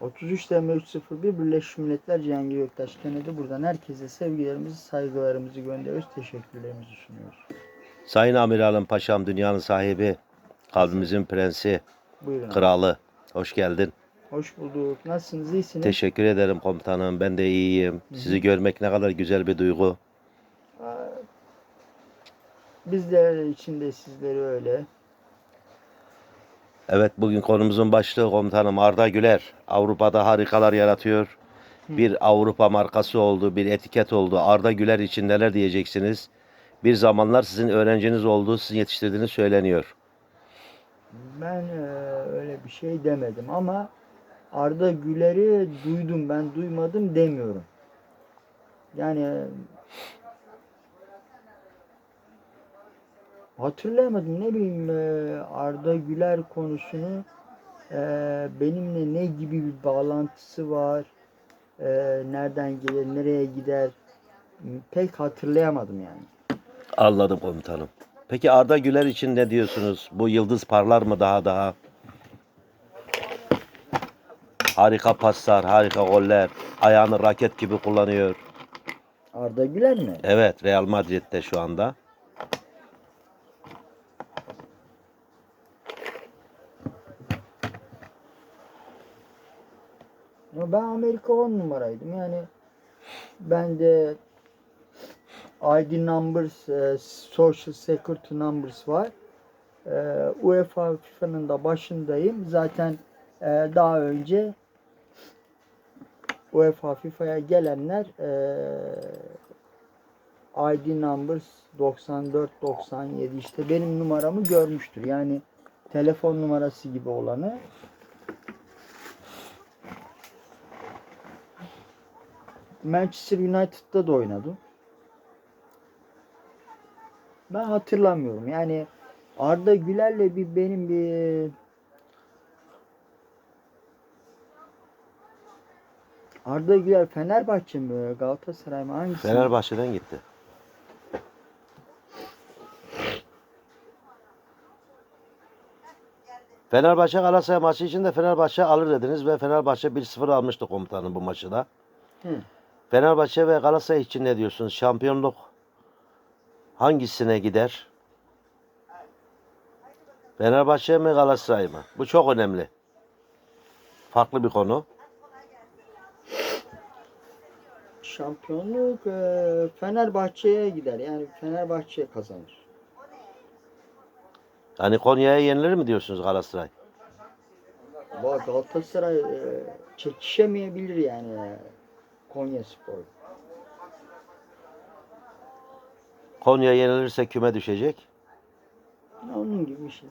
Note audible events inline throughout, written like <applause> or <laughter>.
33 TM 301 Birleşmiş Milletler Cihangir Göktaş Kennedy buradan herkese sevgilerimizi, saygılarımızı gönderiyoruz. Teşekkürlerimizi sunuyoruz. Sayın Amiralım Paşam dünyanın sahibi, kalbimizin prensi, Buyurun. kralı. Hoş geldin. Hoş bulduk. Nasılsınız? İyisiniz? Teşekkür ederim komutanım. Ben de iyiyim. Sizi görmek ne kadar güzel bir duygu. İçin de sizleri öyle. Evet bugün konumuzun başlığı komutanım Arda Güler. Avrupa'da harikalar yaratıyor. Bir Avrupa markası oldu, bir etiket oldu. Arda Güler için neler diyeceksiniz? Bir zamanlar sizin öğrenciniz olduğu, sizin yetiştirdiğiniz söyleniyor. Ben e, öyle bir şey demedim ama Arda Güler'i duydum ben duymadım demiyorum. Yani e, hatırlayamadım ne bileyim e, Arda Güler konusunu e, benimle ne gibi bir bağlantısı var e, nereden gelir nereye gider pek hatırlayamadım yani. Anladım komutanım. Peki Arda Güler için ne diyorsunuz? Bu yıldız parlar mı daha daha? Harika paslar, harika goller. Ayağını raket gibi kullanıyor. Arda Güler mi? Evet, Real Madrid'de şu anda. Ben Amerika 10 numaraydım. Yani ben de ID numbers, e, social security numbers var. E, UEFA FIFA'nın da başındayım. Zaten e, daha önce UEFA FIFA'ya gelenler e, ID numbers 94 97 işte benim numaramı görmüştür. Yani telefon numarası gibi olanı Manchester United'da da oynadım. Ben hatırlamıyorum. Yani Arda Güler'le bir benim bir Arda Güler Fenerbahçe mi Galatasaray mı hangisi? Fenerbahçe'den gitti. Fenerbahçe Galatasaray maçı için de Fenerbahçe alır dediniz ve Fenerbahçe 1-0 almıştı komutanım bu maçı da. Hı. Fenerbahçe ve Galatasaray için ne diyorsunuz? Şampiyonluk hangisine gider? Fenerbahçe mi Galatasaray mı? Bu çok önemli. Farklı bir konu. Şampiyonluk e, Fenerbahçe'ye gider. Yani Fenerbahçe kazanır. Yani Konya'ya yenilir mi diyorsunuz Galatasaray? Bak Galatasaray e, çekişemeyebilir yani Konya Spor. Konya yenilirse küme düşecek. Onun gibi bir şey.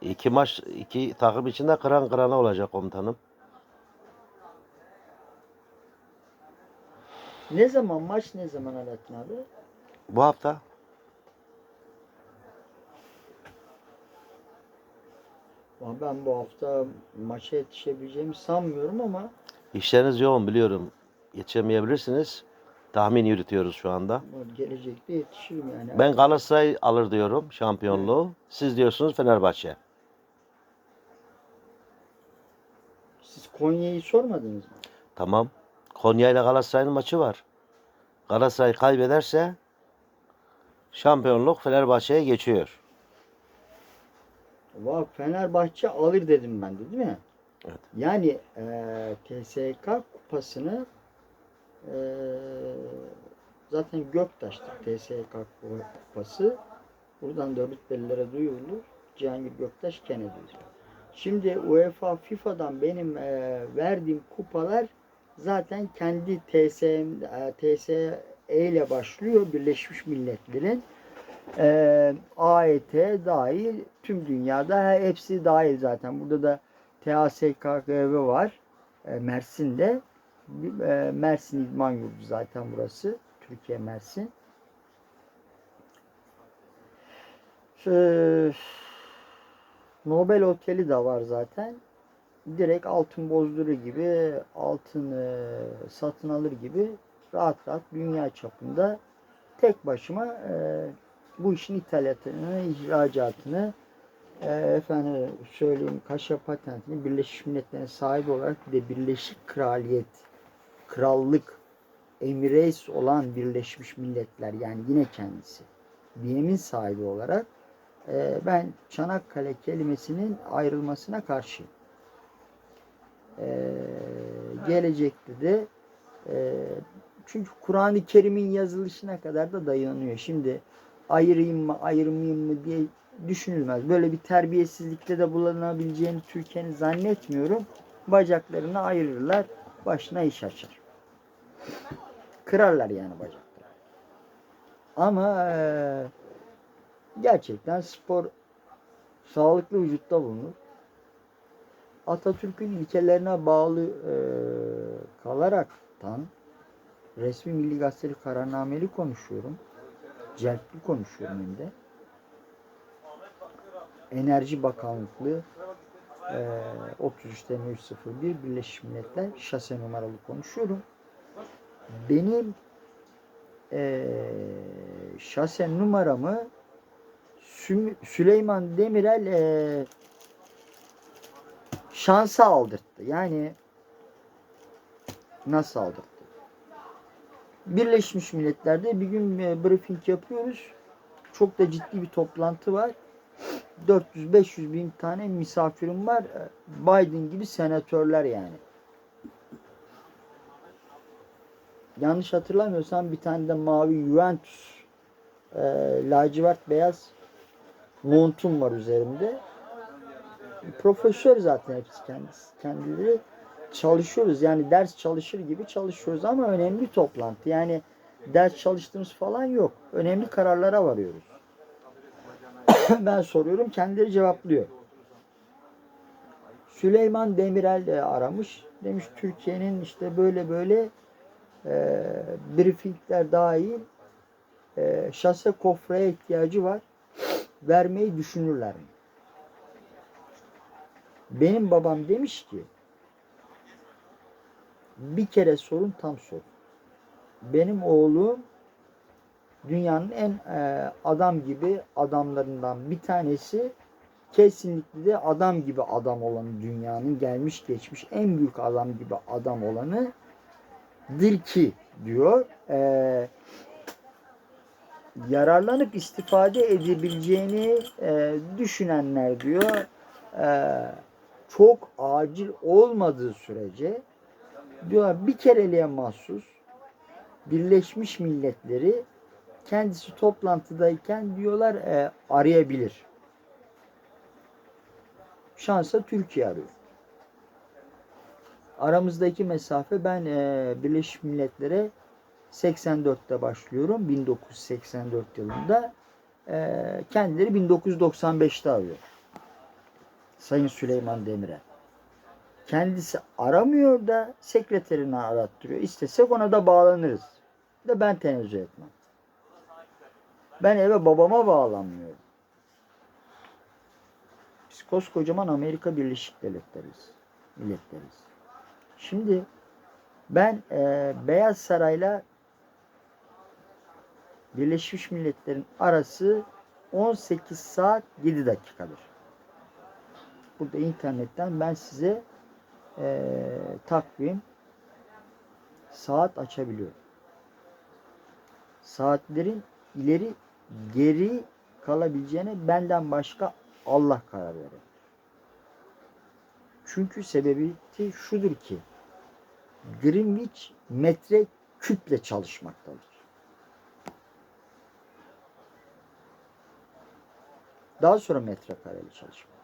İki maç, iki takım içinde kıran kırana olacak komutanım. Ne zaman maç ne zaman Alaaddin abi? Bu hafta Ben bu hafta maça yetişebileceğimi sanmıyorum ama işleriniz yoğun biliyorum. Yetişemeyebilirsiniz. Tahmin yürütüyoruz şu anda. gelecekte yetişirim yani. Ben Galatasaray alır diyorum şampiyonluğu. Siz diyorsunuz Fenerbahçe. Siz Konya'yı sormadınız mı? Tamam. Konya ile Galatasaray'ın maçı var. Galatasaray kaybederse şampiyonluk Fenerbahçe'ye geçiyor. Vay Fenerbahçe alır dedim ben de değil mi? Evet. Yani e, TSK kupasını zaten Göktaş'tır TSK kupası. Buradan da rütbelilere duyurulur. Cihangir Göktaş Kennedy'dir. Şimdi UEFA FIFA'dan benim e, verdiğim kupalar zaten kendi TSM, e, TSE ile başlıyor Birleşmiş Milletler'in e, AET dahil tüm dünyada hepsi dahil zaten. Burada da TASKGV var e, Mersin'de. E, Mersin İdman Yurdu zaten burası. Türkiye Mersin. E, Nobel Oteli de var zaten. Direkt altın bozduru gibi, altın e, satın alır gibi rahat rahat dünya çapında tek başıma e, bu işin ithalatını, ihracatını efendim söyleyeyim Kaşa patentini Birleşmiş Milletler'in sahibi olarak bir de Birleşik Kraliyet, Krallık, Emirates olan Birleşmiş Milletler yani yine kendisi diyemin sahibi olarak e, ben Çanakkale kelimesinin ayrılmasına karşıyım. E, gelecekte de e, çünkü Kur'an-ı Kerim'in yazılışına kadar da dayanıyor. Şimdi ayırayım mı ayırmayayım mı diye düşünülmez. Böyle bir terbiyesizlikte de bulunabileceğini Türkiye'nin zannetmiyorum. Bacaklarını ayırırlar, başına iş açar. Kırarlar yani bacakları. Ama eee, gerçekten spor sağlıklı vücutta bulunur. Atatürk'ün ilkelerine bağlı eee, kalaraktan resmi Milli Gazeteli kararnameli konuşuyorum. Celpli konuşuyorum hem de. Enerji Bakanlıklığı eee 33 0301 Birleşmiş Milletler şase numaralı konuşuyorum. Benim eee şase numaramı Sü- Süleyman Demirel eee şansa aldırttı. Yani nasıl aldırttı? Birleşmiş Milletler'de bir gün e, briefing yapıyoruz. Çok da ciddi bir toplantı var. 400-500 bin tane misafirim var. E, Biden gibi senatörler yani. Yanlış hatırlamıyorsam bir tane de mavi Juventus e, lacivert beyaz montum var üzerimde. Profesör zaten hepsi kendisi, kendileri çalışıyoruz. Yani ders çalışır gibi çalışıyoruz ama önemli toplantı. Yani ders çalıştığımız falan yok. Önemli kararlara varıyoruz. <laughs> ben soruyorum, kendileri cevaplıyor. Süleyman Demirel de aramış. Demiş Türkiye'nin işte böyle böyle e, briefingler dahil e, şase kofraya ihtiyacı var. Vermeyi düşünürler mi? Benim babam demiş ki bir kere sorun tam sor. Benim oğlum dünyanın en e, adam gibi adamlarından bir tanesi kesinlikle de adam gibi adam olanı dünyanın gelmiş geçmiş en büyük adam gibi adam olanı dir ki diyor. E, yararlanıp istifade edebileceğini e, düşünenler diyor e, çok acil olmadığı sürece diyor bir kereliğe mahsus Birleşmiş Milletleri kendisi toplantıdayken diyorlar e, arayabilir. Şansa Türkiye arıyor. Aramızdaki mesafe ben e, Birleşmiş Milletler'e 84'te başlıyorum. 1984 yılında. E, kendileri 1995'te arıyor. Sayın Süleyman Demirel. Kendisi aramıyor da sekreterini arattırıyor. İstesek ona da bağlanırız. De ben tenezzül etmem. Ben eve babama bağlanmıyorum. Biz koskocaman Amerika Birleşik Devletleri'yiz. Milletleriyiz. Şimdi ben e, Beyaz Saray'la Birleşmiş Milletler'in arası 18 saat 7 dakikadır. Burada internetten ben size e, takvim saat açabiliyorum. Saatlerin ileri geri kalabileceğine benden başka Allah karar verir. Çünkü sebebi şudur ki Greenwich metre küple çalışmaktadır. Daha sonra metrekareli çalışmak.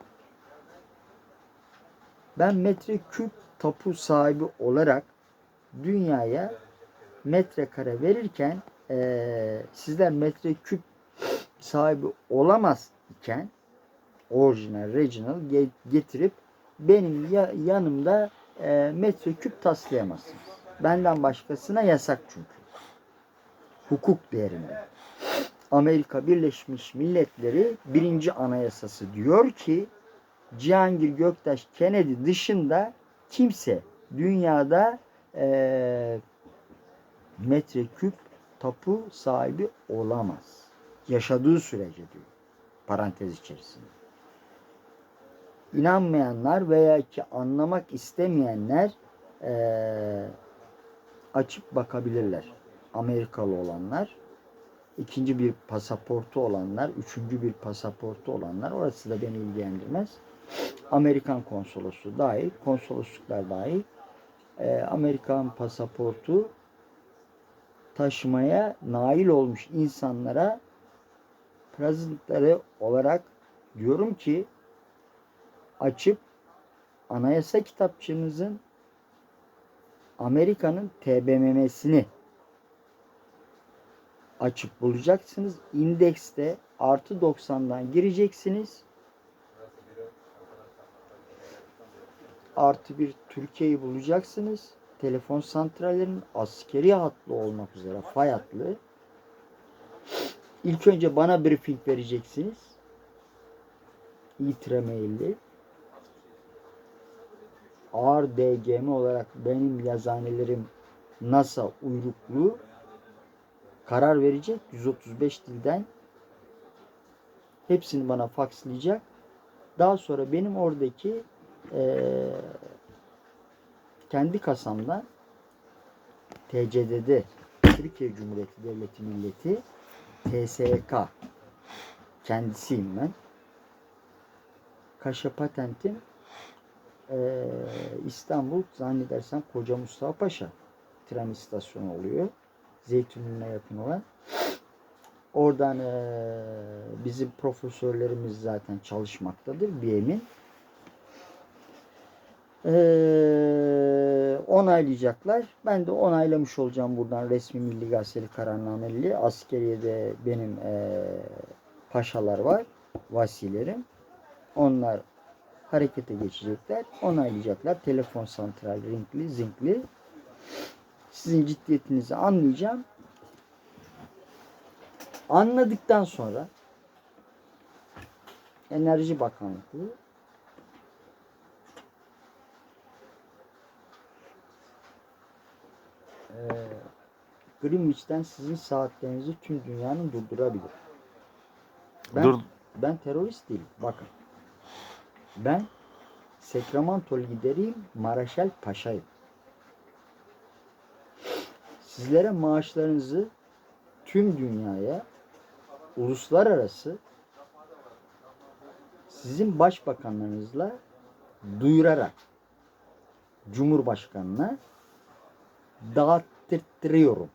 Ben metreküp tapu sahibi olarak dünyaya metrekare verirken eee sizler metreküp sahibi olamaz iken orijinal, regional ge- getirip benim ya- yanımda eee metreküp taslayamazsınız. Benden başkasına yasak çünkü. Hukuk değerinde. Amerika Birleşmiş Milletleri birinci anayasası diyor ki Cihangir Göktaş Kennedy dışında kimse dünyada eee metreküp tapu sahibi olamaz. Yaşadığı sürece diyor. Parantez içerisinde. inanmayanlar veya ki anlamak istemeyenler eee, açıp bakabilirler. Amerikalı olanlar, ikinci bir pasaportu olanlar, üçüncü bir pasaportu olanlar orası da beni ilgilendirmez. Amerikan konsolosu dahil, konsolosluklar dahil eee, Amerikan pasaportu taşımaya nail olmuş insanlara prezentleri olarak diyorum ki açıp anayasa kitapçığınızın Amerika'nın TBMM'sini açıp bulacaksınız. İndekste artı 90'dan gireceksiniz. Artı bir Türkiye'yi bulacaksınız. Telefon santrallerinin askeri hatlı olmak üzere fay hatlı. İlk önce bana briefing vereceksiniz. İTRE mailli. Ağır DGM olarak benim yazanelerim NASA uyruklu karar verecek 135 dilden hepsini bana fakslayacak. Daha sonra benim oradaki eee, kendi kasamdan TCD'de Türkiye Cumhuriyeti Devleti Milleti TSK kendisiyim ben. Kaşa patentim eee, İstanbul zannedersem Koca Mustafa Paşa tren istasyonu oluyor. Zeytinburnu'na yakın olan. Oradan eee, bizim profesörlerimiz zaten çalışmaktadır. Bir. Eee, onaylayacaklar. Ben de onaylamış olacağım buradan resmi milli gazeteli kararnameli. Askeriyede benim eee, paşalar var. Vasilerim. Onlar harekete geçecekler. Onaylayacaklar. Telefon santral, ringli, zinkli. Sizin ciddiyetinizi anlayacağım. Anladıktan sonra Enerji Bakanlığı Greenwich'ten sizin saatlerinizi tüm dünyanın durdurabilir. Ben, Dur. ben terörist değilim. Bakın. Ben Sekramantol gideriyim. Maraşal Paşa'yım. Sizlere maaşlarınızı tüm dünyaya uluslararası sizin başbakanlarınızla duyurarak Cumhurbaşkanına dağıttırıyorum.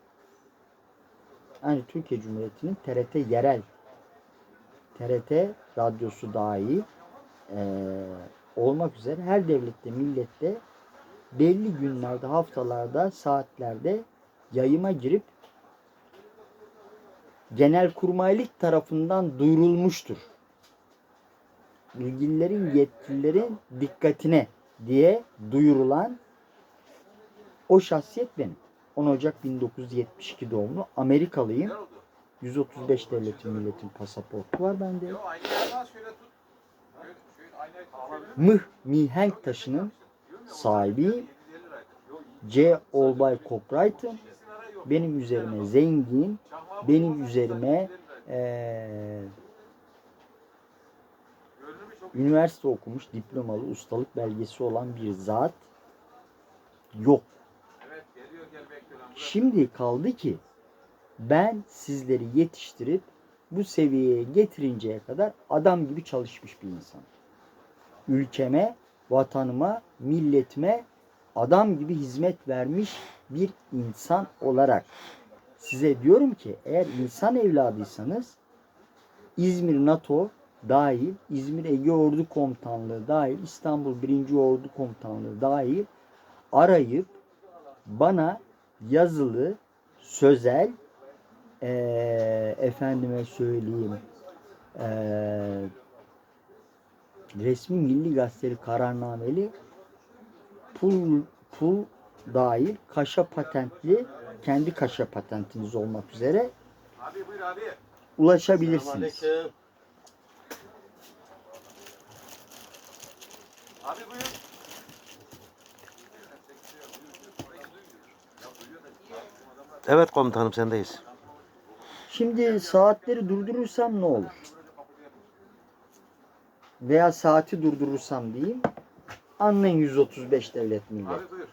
Yani Türkiye Cumhuriyeti'nin TRT yerel TRT radyosu dahil eee, olmak üzere her devlette, millette belli günlerde, haftalarda, saatlerde yayıma girip Genelkurmaylık tarafından duyurulmuştur. İlgililerin, yetkililerin dikkatine diye duyurulan o şahsiyet benim. 10 Ocak 1972 doğumlu Amerikalıyım. 135 devletin milletin pasaportu var bende. Mıh mihenk taşının sahibi C. Olbay Copyright'ım. Benim üzerime zengin, benim üzerime eee, üniversite okumuş, diplomalı, ustalık belgesi olan bir zat yok. Şimdi kaldı ki ben sizleri yetiştirip bu seviyeye getirinceye kadar adam gibi çalışmış bir insan. Ülkeme, vatanıma, milletime adam gibi hizmet vermiş bir insan olarak size diyorum ki eğer insan evladıysanız İzmir NATO dahil, İzmir Ege Ordu Komutanlığı dahil, İstanbul 1. Ordu Komutanlığı dahil arayıp bana yazılı, sözel, eee, efendime söyleyeyim, eee, resmi milli gazeteli kararnameli pul, pul dahil kaşa patentli kendi kaşa patentiniz olmak üzere Abi buyur abi. ulaşabilirsiniz. Abi buyur. Evet komutanım sendeyiz. Şimdi saatleri durdurursam ne olur? veya saati durdurursam diyeyim anlayın 135 devlet millet. Abi buyur.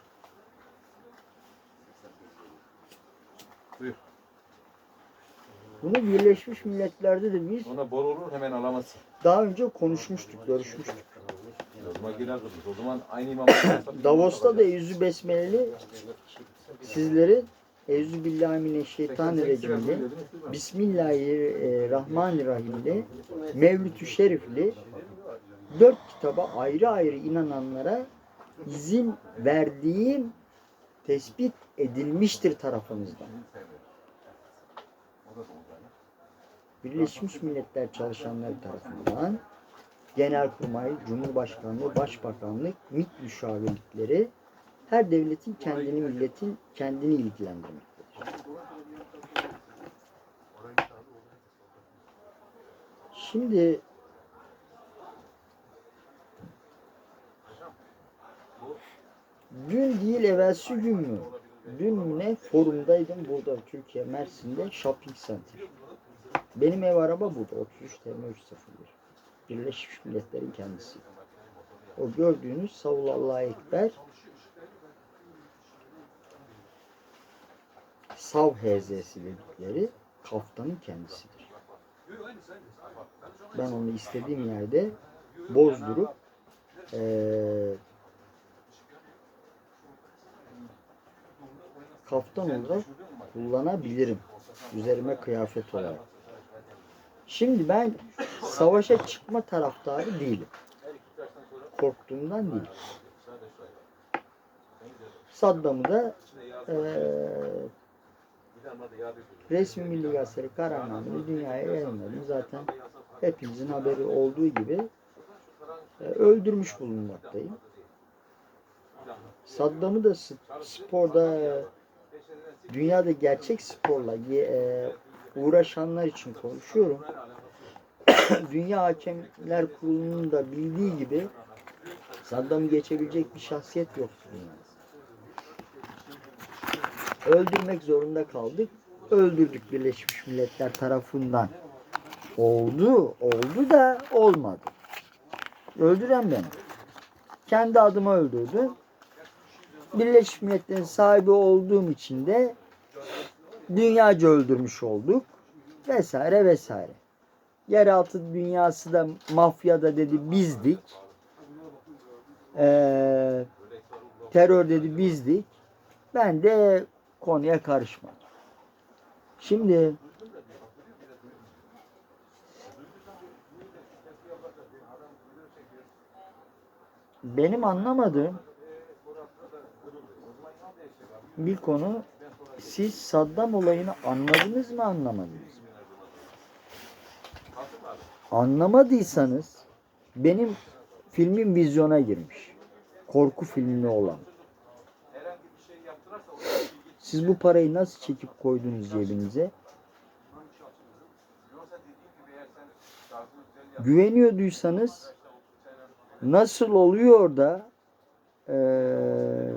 Buyur. Bunu Birleşmiş Milletler'de de biz Ona bor olur hemen alamazsın. daha önce konuşmuştuk, görüşmüştük. O zaman girer kızım. O zaman aynı imam. <coughs> Davos'ta da yüzü besmeleli sizlerin Eûzü billahi mineşşeytanirracim'de Bismillahirrahmanirrahim'de Mevlüt-ü Şerif'li dört kitaba ayrı ayrı inananlara izin verdiğim tespit edilmiştir tarafımızdan. Birleşmiş Milletler çalışanları tarafından Genelkurmay, Cumhurbaşkanlığı, Başbakanlık, MİT müşavirlikleri her devletin kendini, milletin kendini ilgilendirmektedir. Şimdi dün değil evvelsi gün mü? Dün mü ne? Forumdaydım burada Türkiye Mersin'de Shopping Center. Benim ev araba burada 33 TM 301. Birleşmiş Milletler'in kendisi. O gördüğünüz Savullallah Ekber Sav HZ'si dedikleri kaftanın kendisidir. Ben onu istediğim yerde bozdurup eee kaftan olarak kullanabilirim. Üzerime kıyafet olarak. Şimdi ben savaşa çıkma taraftarı değilim. Korktuğumdan değil. Saddam'ı da eee resmi milli gazeteli kararnameni dünyaya yayınladım. Zaten hepimizin haberi olduğu gibi e, öldürmüş bulunmaktayım. Saddam'ı da sporda dünyada gerçek sporla e, uğraşanlar için konuşuyorum. <coughs> Dünya Hakemler Kurulu'nun da bildiği gibi Saddam'ı geçebilecek bir şahsiyet yoktu dünyada. Öldürmek zorunda kaldık. Öldürdük Birleşmiş Milletler tarafından. Oldu, oldu da olmadı. Öldüren benim. Kendi adıma öldürdüm. Birleşmiş Milletler'in sahibi olduğum için de dünyaca öldürmüş olduk. Vesaire vesaire. Yeraltı dünyası da mafyada dedi bizdik. Ee, terör dedi bizdik. Ben de konuya karışmadım. Şimdi benim anlamadığım bir konu siz Saddam olayını anladınız mı anlamadınız mı? Anlamadıysanız benim filmim vizyona girmiş. Korku filmi olan. Siz bu parayı nasıl çekip koydunuz cebinize? Güveniyorduysanız nasıl oluyor da eee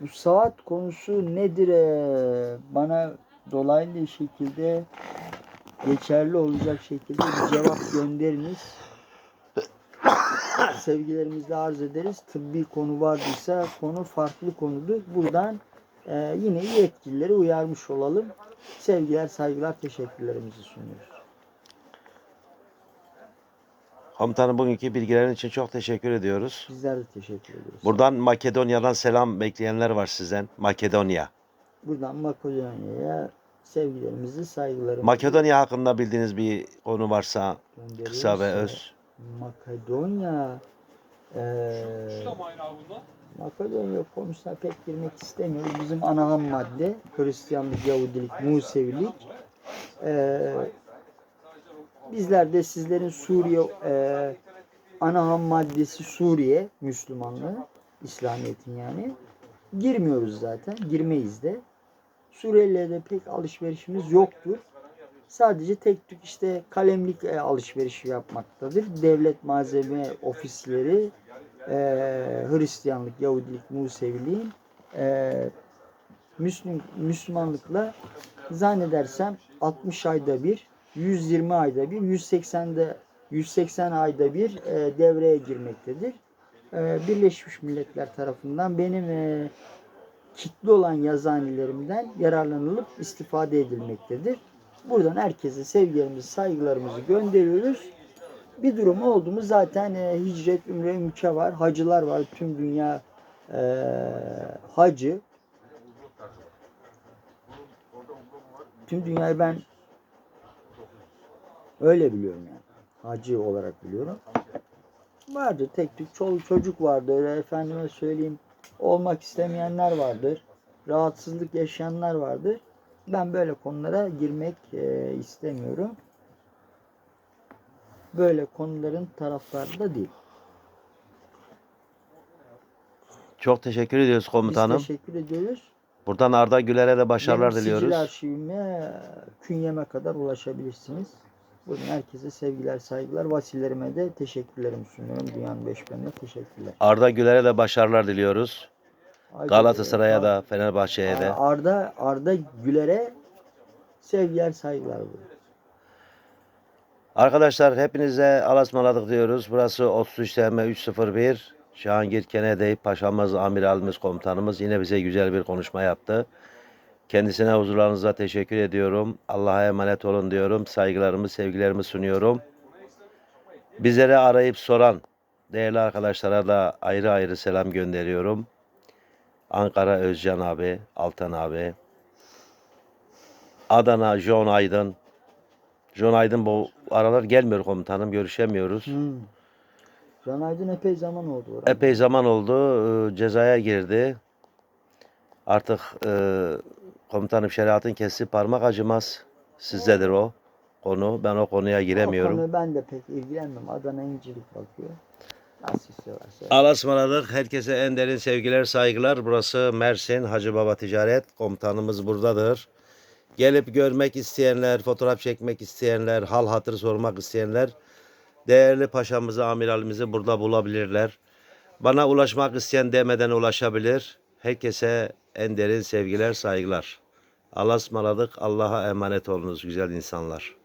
bu saat konusu nedir? eee, Bana dolaylı şekilde geçerli olacak şekilde bir cevap gönderiniz. Sevgilerimizle arz ederiz. Tıbbi konu vardıysa konu farklı konudur. Buradan eee, yine yetkilileri uyarmış olalım. Sevgiler, saygılar, teşekkürlerimizi sunuyoruz. Komutanım bugünkü bilgilerin için çok teşekkür ediyoruz. Bizler de teşekkür ediyoruz. Buradan Makedonya'dan selam bekleyenler var sizden. Makedonya. Buradan Makedonya'ya sevgilerimizi, saygılarımızı Makedonya hakkında bildiğiniz bir konu varsa kısa ve öz. Makedonya eee Makedonya konusuna pek girmek istemiyoruz. Bizim ana ham madde Hristiyanlık, Yahudilik, Musevilik. Eee bizler de sizlerin Suriye eee, ana ham maddesi Suriye Müslümanlığı, İslamiyet'in yani. Girmiyoruz zaten, girmeyiz de. Suriyelilerle de pek alışverişimiz yoktur. Sadece tek tük işte kalemlik e, alışverişi yapmaktadır. Devlet malzeme ofisleri e, Hristiyanlık, Yahudilik, Museviliğin e, Müslüm, Müslümanlıkla zannedersem 60 ayda bir, 120 ayda bir, 180'de 180 ayda bir e, devreye girmektedir. E, Birleşmiş Milletler tarafından benim e, kitli olan yazanilerimden yararlanılıp istifade edilmektedir. Buradan herkese sevgilerimizi, saygılarımızı gönderiyoruz. Bir durum oldu mu zaten e, hicret, ümre, ümke var. Hacılar var. Tüm dünya e, hacı. Tüm dünyayı ben öyle biliyorum yani. Hacı olarak biliyorum. Vardı tek tük çoluk çocuk vardı. Öyle efendime söyleyeyim olmak istemeyenler vardır. Rahatsızlık yaşayanlar vardır. Ben böyle konulara girmek e, istemiyorum. Böyle konuların taraftarı da değil. Çok teşekkür ediyoruz komutanım. Biz teşekkür ediyoruz. Buradan Arda Güler'e de başarılar Benim diliyoruz. sicil arşivime, künyeme kadar ulaşabilirsiniz. Buradan herkese sevgiler, saygılar. Vasillerime de teşekkürlerimi sunuyorum. Dünyanın beş benine teşekkürler. Arda Güler'e de başarılar diliyoruz. Galatasaray'a da Fenerbahçe'ye de. Arda Arda Güler'e sevgiler, saygılar. buyurun. Arkadaşlar hepinize alasmaladık diyoruz. Burası 33 TM 301. Cihangir Kenedey Paşamız, Amiralimiz, Komutanımız yine bize güzel bir konuşma yaptı. Kendisine huzurlarınıza teşekkür ediyorum. Allah'a emanet olun diyorum. Saygılarımı, sevgilerimi sunuyorum. Bizleri arayıp soran değerli arkadaşlara da ayrı ayrı selam gönderiyorum. Ankara Özcan abi, Altan abi. Adana John Aydın. John Aydın bu aralar gelmiyor komutanım. Görüşemiyoruz. Hmm. Can Aydın epey zaman oldu. orada. Epey zaman oldu. e, Cezaya girdi. Artık e, komutanım şeriatın kesi parmak acımaz. Sizdedir o konu. Ben o konuya O giremiyorum. konuyu ben de pek ilgilenmem. Adana İncilik bakıyor. Nasıl istiyorlarsa. Alasmaladık. Herkese en derin sevgiler, saygılar. Burası Mersin Hacı Baba Ticaret. Komutanımız buradadır. Gelip görmek isteyenler, fotoğraf çekmek isteyenler, hal hatır sormak isteyenler değerli paşamızı, amiralimizi burada bulabilirler. Bana ulaşmak isteyen demeden ulaşabilir. Herkese en derin sevgiler, saygılar. Alasmaladık. Allah'a emanet olunuz güzel insanlar.